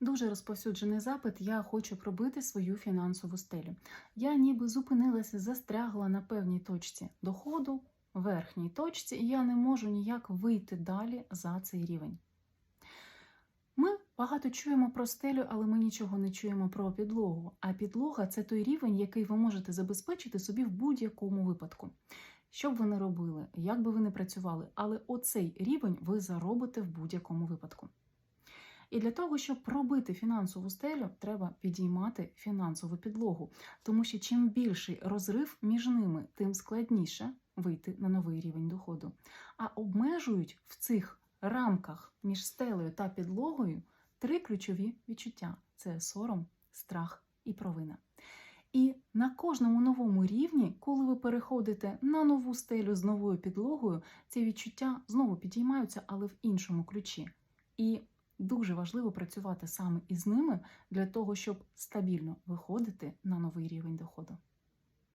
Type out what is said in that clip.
Дуже розповсюджений запит. Я хочу пробити свою фінансову стелю. Я ніби зупинилася, застрягла на певній точці доходу, верхній точці, і я не можу ніяк вийти далі за цей рівень. Ми багато чуємо про стелю, але ми нічого не чуємо про підлогу. А підлога це той рівень, який ви можете забезпечити собі в будь-якому випадку. Що б ви не робили, як би ви не працювали, але оцей рівень ви заробите в будь-якому випадку. І для того, щоб пробити фінансову стелю, треба підіймати фінансову підлогу, тому що чим більший розрив між ними, тим складніше вийти на новий рівень доходу. А обмежують в цих рамках між стелею та підлогою три ключові відчуття: це сором, страх і провина. І на кожному новому рівні, коли ви переходите на нову стелю з новою підлогою, ці відчуття знову підіймаються, але в іншому ключі. І дуже важливо працювати саме із ними для того, щоб стабільно виходити на новий рівень доходу.